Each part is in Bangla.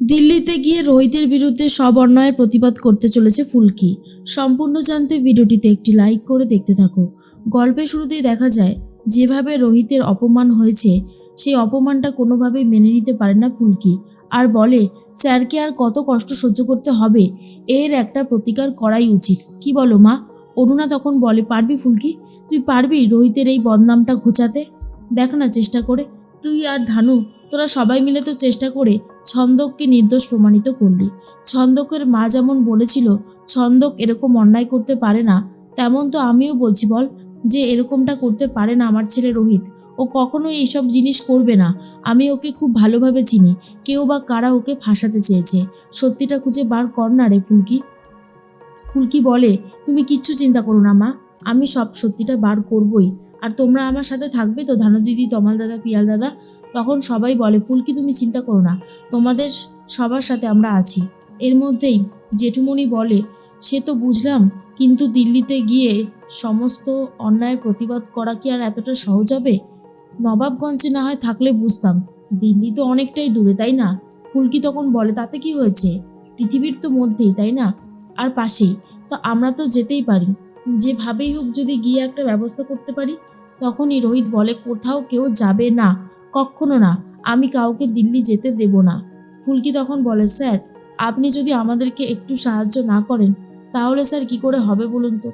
দিল্লিতে গিয়ে রোহিতের বিরুদ্ধে সব অন্যায়ের প্রতিবাদ করতে চলেছে ফুলকি। সম্পূর্ণ জানতে ভিডিওটিতে একটি লাইক করে দেখতে থাকো। গল্পের শুরুতেই দেখা যায়, যেভাবে রোহিতের অপমান হয়েছে, সেই অপমানটা কোনোভাবেই মেনে নিতে পারে না ফুলকি। আর বলে, স্যারকে আর কত কষ্ট সহ্য করতে হবে? এর একটা প্রতিকার করাই উচিত। কি বলো মা? অরুণা তখন বলে, পারবি ফুলকি? তুই পারবি রোহিতের এই বদনামটা ঘোচাতে? দেখ না চেষ্টা করে। তুই আর ধানু, তোরা সবাই মিলে তো চেষ্টা করে ছন্দককে নির্দোষ প্রমাণিত করলি। ছন্দকের মা যেমন বলেছিল, ছন্দক এরকম অন্যায় করতে পারে না, তেমন তো আমিও বলছি বল যে এরকমটা করতে পারে না আমার ছেলে রোহিত। ও কখনোই এইসব জিনিস করবে না। আমি ওকে খুব ভালোভাবে চিনি। কেউ বা কারা ওকে ফাঁসাতে চেয়েছে। সত্যিটা খুঁজে বার কর না রে ফুলকি। ফুলকি বলে, তুমি কিচ্ছু চিন্তা করো না মা। আমি সব সত্যিটা বার করবই। আর তোমরা আমার সাথে থাকবে তো ধানু দিদি তমাল দাদা, পিয়াল দাদা তখন সবাই বলে, ফুলকি, তুমি চিন্তা করো না, তোমাদের সবার সাথে আমরা আছি। এর মধ্যেই জেঠুমণি বলে, সে তো বুঝলাম, কিন্তু দিল্লিতে গিয়ে সমস্ত অন্যায়ের প্রতিবাদ করা কি আর এতটা সহজ হবে? নবাবগঞ্জে না হয় থাকলে বুঝতাম, দিল্লি তো অনেকটাই দূরে, তাই না? ফুলকি তখন বলে, তাতে কি হয়েছে? পৃথিবীর তো মধ্যেই, তাই না? আর পাশেই, তো আমরা তো যেতেই পারি। যেভাবেই হোক যদি গিয়ে একটা ব্যবস্থা করতে পারি? তখনই রোহিত বলে, কোথাও কেউ যাবে না কখনো না, আমি কাউকে দিল্লি যেতে দেব না। ফুলকি তখন বলে, স্যার, আপনি যদি আমাদেরকে একটু সাহায্য না করেন, তাহলে স্যার কি করে হবে বলুন তো?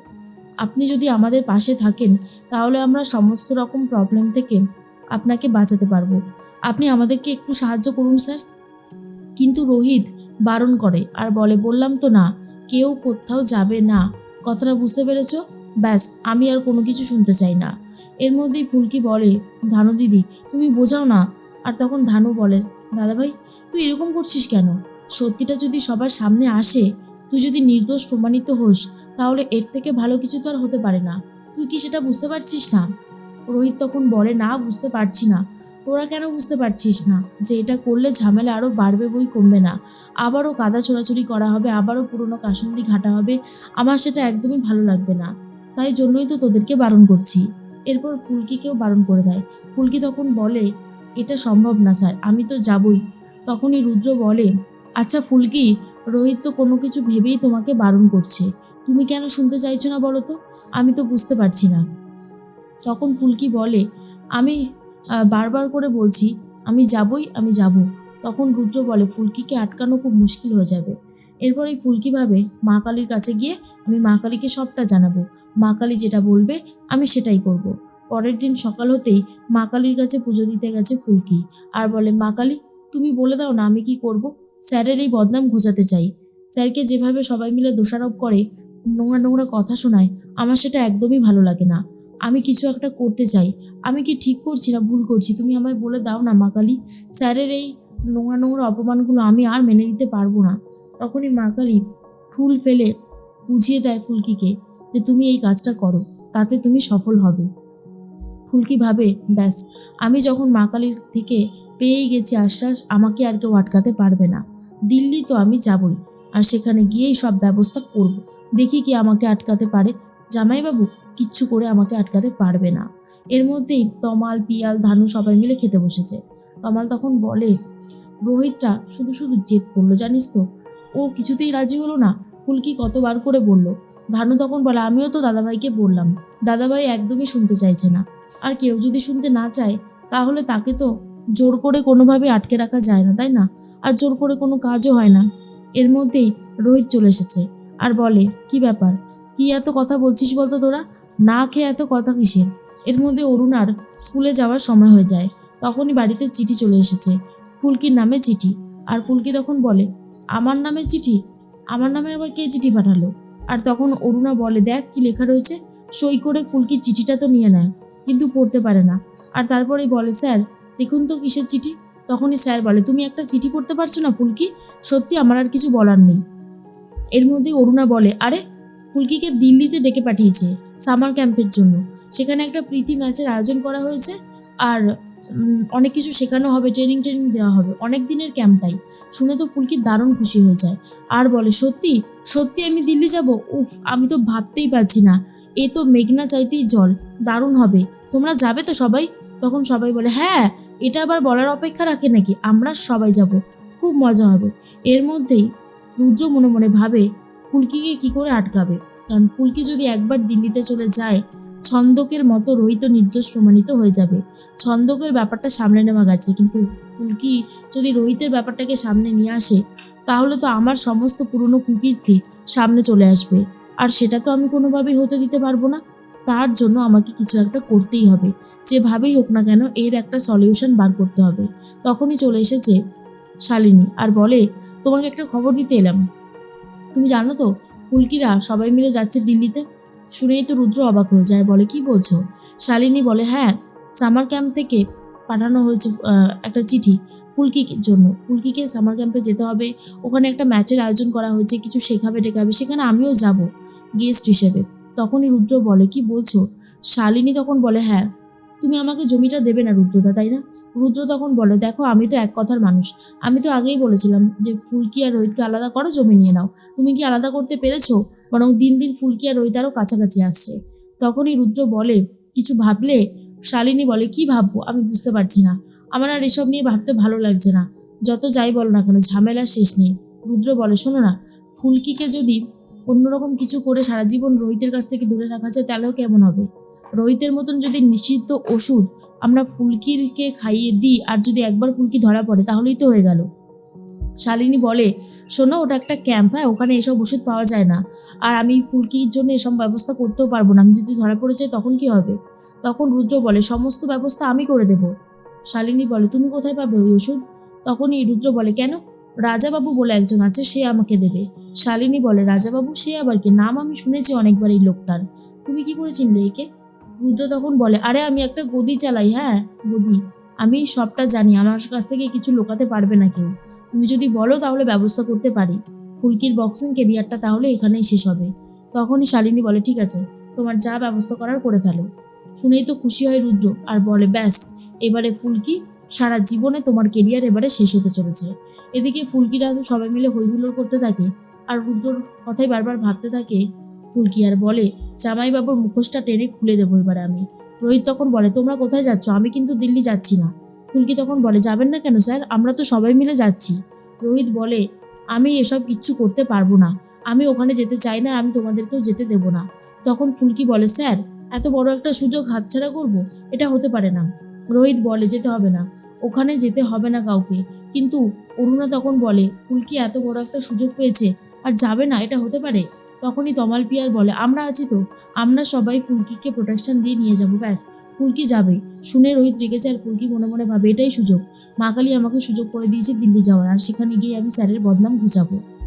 আপনি যদি আমাদের পাশে থাকেন, তাহলে আমরা সমস্ত রকম প্রবলেম থেকে আপনাকে বাঁচাতে পারব। আপনি আমাদেরকে একটু সাহায্য করুন, স্যার। কিন্তু রোহিত বারণ করে আর বলে, বললাম তো না, কেউ কোথাও যাবে না। কথাটা বুঝতে পেরেছ? ব্যাস, আমি আর কোনো কিছু শুনতে চাই না। এর মধ্যেই ফুলকি বলে, ধানু দিদি, তুমি বোঝাও না। আর তখন ধানু বলে, দাদাভাই, তুই এরকম করছিস কেন? সত্যিটা যদি সবার সামনে আসে, তুই যদি নির্দোষ প্রমাণিত হোস, তাহলে এর থেকে ভালো কিছু তো আর হতে পারে না। তুই কি সেটা বুঝতে পারছিস না? রোহিত তখন বলে, না, বুঝতে পারছি না। তোরা কেন বুঝতে পারছিস না যে এটা করলে ঝামেলা আরও বাড়বে বই কমবে না? আবারও কাদা ছোড়াছুড়ি করা হবে, আবারও পুরনো কাসন্দি ঘাটা হবে। আমার সেটা একদমই ভালো লাগবে না। তাই জন্যই তো তোদেরকে বারণ করছি। এরপর ফুলকিকেও বারণ করে দেয়। ফুলকি তখন বলে, এটা সম্ভব না স্যার, আমি তো যাবই। তখনই রুদ্র বলে আচ্ছা ফুলকি, রোহিত তো কোনো কিছু ভেবেই তোমাকে বারণ করছে। তুমি কেন শুনতে চাইছো না বলো তো? আমি তো বুঝতে পারছি না। তখন ফুলকি বলে, আমি বারবার করে বলছি, আমি যাবই, আমি যাব। তখন রুদ্র বলে, ফুলকিকে আটকানো খুব মুশকিল হয়ে যাবে। এরপর এই ফুলকি ভাবে, মা কালীর কাছে গিয়ে আমি মা কালীকে সবটা জানাব। মা কালী যেটা বলবে, আমি সেটাই করব। পরের দিন সকাল হতেই মা কালীর কাছে পুজো দিতে গেছে ফুলকি। আর বলে, মা কালী, তুমি বলে দাও না আমি কি করব? স্যারের এই বদনাম ঘোচাতে চাই। স্যারকে যেভাবে সবাই মিলে দোষারোপ করে, নোংরা নোংরা কথা শোনায়, আমার সেটা একদমই ভালো লাগে না। আমি কিছু একটা করতে চাই। আমি কি ঠিক করছি না ভুল করছি? তুমি আমায় বলে দাও না, মা কালী। স্যারের এই নোংরা নোংরা অপমানগুলো আমি আর মেনে নিতে পারব না। তখনই মা কালী ফুল ফেলে বুঝিয়ে দেয় ফুলকিকে। যে তুমি এই কাজটা করো, তাতে তুমি সফল হবে। ফুলকি ভাবে, ব্যাস, আমি যখন মা কালীর থেকে পেয়েই গেছি আশ্বাস, আমাকে আর কেউ আটকাতে পারবে না। দিল্লি তো আমি যাবই, আর সেখানে গিয়েই সব ব্যবস্থা করব। দেখি কি আমাকে আটকাতে পারে। জামাইবাবু, কিচ্ছু করে আমাকে আটকাতে পারবে না। এর মধ্যেই তমাল, পিয়াল, ধানু সবাই মিলে খেতে বসেছে। তমাল তখন বলে, রোহিতটা শুধু শুধু জেদ করল, জানিস তো? ও কিছুতেই রাজি হলো না। ফুলকি কতবার করে বলল ধানু তখন বলে, আমিও তো দাদাভাইকে বললাম। দাদাভাই একদমই শুনতে চাইছে না। আর কেউ যদি শুনতে না চায়, তাহলে তাকে তো জোর করে কোনোভাবে আটকে রাখা যায় না, তাই না? আর জোর করে কোনো কাজও হয় না। এর মধ্যেই রোহিত চলে এসেছে আর বলে, কি ব্যাপার? কি এত কথা বলছিস বলতো তোরা? না খেয়ে এত কথা কিসের? এর মধ্যে অরুণার স্কুলে যাওয়ার সময় হয়ে যায়। তখনই বাড়িতে চিঠি চলে এসেছে, ফুলকির নামে চিঠি। আর ফুলকি তখন বলে, আমার নামে চিঠি? আমার নামে আবার কে চিঠি পাঠালো? আর তখন অরুণা বলে, দেখ কি লেখা রয়েছে। সই করে ফুলকি চিঠিটা তো নিয়ে নেয়, কিন্তু পড়তে পারে না। আর তারপরে বলে, স্যার, দেখুন তো কিসের চিঠি? তখনই স্যার বলে, তুমি একটা চিঠি পড়তে পারছ না ফুলকি? সত্যি আমার আর কিছু বলার নেই। এর মধ্যে অরুণা বলে, আরে, ফুলকিকে দিল্লিতে ডেকে পাঠিয়েছে, সামার ক্যাম্পের জন্য। সেখানে একটা প্রীতি ম্যাচের আয়োজন করা হয়েছে আর অনেক কিছু শেখানো হবে ট্রেনিং ট্রেনিং দেওয়া হবে। অনেক দিনের ক্যাম্পটাই শুনে তো ফুলকি দারুণ খুশি হয়ে যায়। আর বলে, সত্যি? সত্যি আমি দিল্লি যাব? উফ, আমি তো ভাবতেই পারছি না। এ তো মেঘনা চাইতেই জল। দারুণ হবে। তোমরা যাবে তো সবাই? তখন সবাই বলে হ্যাঁ এটা আবার বলার অপেক্ষা রাখে নাকি? আমরা সবাই যাব। খুব মজা হবে। এর মধ্যেই রুদ্র মনে মনে ভাবে, ফুলকিকে কি করে আটকাবে? কারণ ফুলকি যদি একবার দিল্লিতে চলে যায়, ছন্দকের মতো রোহিত নির্দোষ প্রমাণিত হয়ে যাবে। ছন্দকের ব্যাপারটা সামনে নেওয়া গেছে। কিন্তু ফুলকি যদি রোহিতের ব্যাপারটাকে সামনে নিয়ে আসে তাহলে তো আমার সমস্ত পুরনো কুকীর্তি সামনে চলে আসবে। আর সেটা তো আমি কোনোভাবেই হতে দিতে পারব না। তার জন্য আমাকে কিছু একটা করতেই হবে। যেভাবেই হোক না কেন এর একটা সলিউশন বার করতে হবে। তখনই চলে এসেছে শালিনী আর বলে, তোমাকে একটা খবর দিতে এলাম। তুমি জানো তো ফুলকিরা সবাই মিলে যাচ্ছে দিল্লিতে? শুনেই তো রুদ্র অবাক হয়ে যায়। বলে, কি বলছো? শালিনী বলে হ্যাঁ সামার ক্যাম্প থেকে পাঠানো হয়েছে একটা চিঠি। ফুলকির জন্য ফুলকিকে সামার ক্যাম্পে যেতে হবে। ওখানে একটা ম্যাচের আয়োজন করা হয়েছে, কিছু শেখাবে টেখাবে সেখানে আমিও যাব গেস্ট হিসেবে। তখনই রুদ্র বলে, কি বলছো? শালিনী তখন বলে হ্যাঁ তুমি আমাকে জমিটা দেবে না রুদ্রদা, তাই না? রুদ্র তখন বলে, দেখো, আমি তো এক কথার মানুষ। আমি তো আগেই বলেছিলাম যে ফুলকি আর রোহিতকে আলাদা করো, জমি নিয়ে নাও। তুমি কি আলাদা করতে পেরেছ? বরং দিন দিন ফুলকি আর রোহিত আরও কাছাকাছি আসছে। তখনই রুদ্র বলে, কিছু ভাবলে? শালিনী বলে, কি ভাববো? আমি বুঝতে পারছি না। আমার আর এসব নিয়ে ভাবতে ভালো লাগছে না। যত যাই বলো না কেন, ঝামেলার শেষ নেই। রুদ্র বলে, শোনো না, ফুলকিকে যদি অন্যরকম কিছু করে সারা জীবন রোহিতের কাছ থেকে দূরে রাখা যায়, তাহলেও কেমন হবে? রোহিতের মতন যদি নিষিদ্ধ ওষুধ আমরা ফুলকিরকে খাইয়ে দিই, আর যদি একবার ফুলকি ধরা পড়ে, তাহলেই তো হয়ে গেল। শালিনী বলে, শোনো, ওটা একটা ক্যাম্প হ্যাঁ ওখানে এসব ওষুধ পাওয়া যায় না। আর আমি ফুলকির জন্য এসব ব্যবস্থা করতেও পারব না। আমি যদি ধরা পড়ে যাই, তখন কি হবে? তখন রুদ্র বলে, সমস্ত ব্যবস্থা আমি করে দেব। শালিনী বলে, তুমি কোথায় পাবে ওই ওষুধ? তখনই রুদ্র বলে, কেন? রাজাবাবু বলে একজন আছে, সে আমাকে দেবে। শালিনী বলে, রাজাবাবু, সে আবার কি? নাম আমি শুনেছি অনেকবার এই লোকটার। তুমি কি করে চিনলে একে? রুদ্র তখন বলে, আরে, আমি একটা গদি চালাই হ্যাঁ গদি। আমি সবটা জানি, আমার কাছ থেকে কিছু লোকাতে পারবে না কেউ। তুমি যদি বলো, তাহলে ব্যবস্থা করতে পারি। ফুলকির বক্সিং কেরিয়ারটা তাহলে এখানেই শেষ হবে। তখনই শালিনী বলে, ঠিক আছে, তোমার যা ব্যবস্থা করার করে ফেলো। শুনেই তো খুশি হয় রুদ্র, আর বলে, ব্যাস এবারে ফুলকি সারা জীবনে তোমার কেরিয়ার এবারে শেষ হতে চলেছে। এদিকে ফুলকিরা সবাই মিলে হইহুল্লোড় করতে থাকে আর রুদ্রর কথাই বারবার ভাবতে থাকে, ফুলকি আর বলে, জামাইবাবুর মুখোশটা টেনে খুলে দেবো এবারে আমি। রোহিত তখন বলে, তোমরা কোথায় যাচ্ছ? আমি কিন্তু দিল্লি যাচ্ছি না। ফুলকি তখন বলে, যাবেন না কেন স্যার? আমরা তো সবাই মিলে যাচ্ছি। রোহিত বলে, আমি এসব কিচ্ছু করতে পারব না। আমি ওখানে যেতে চাই না, আমি তোমাদেরকেও যেতে দেবো না। তখন ফুলকি বলে, স্যার, এত বড় একটা সুযোগ হাতছাড়া করব? এটা হতে পারে না। রোহিত বলে, যেতে হবে না। ওখানে যেতে হবে না কাউকে। কিন্তু অরুণা তখন বলে, ফুলকি এত বড় একটা সুযোগ পেয়েছে, আর যাবে না, এটা হতে পারে? তখনই তমাল পিয়ার বলে, আমরা আছি তো। আমরা সবাই ফুলকিকে প্রোটেকশন দিয়ে নিয়ে যাব, ব্যাস। ফুলকি যাবে। শুনে রোহিত রেগেছে, আর ফুলকি মনে মনে ভাবে, এটাই সুযোগ। মা কালী আমাকে সুযোগ করে দিয়েছে দিল্লি যাওয়ার, আর সেখানে গিয়ে আমি স্যারের বদনাম ঘুচাবো।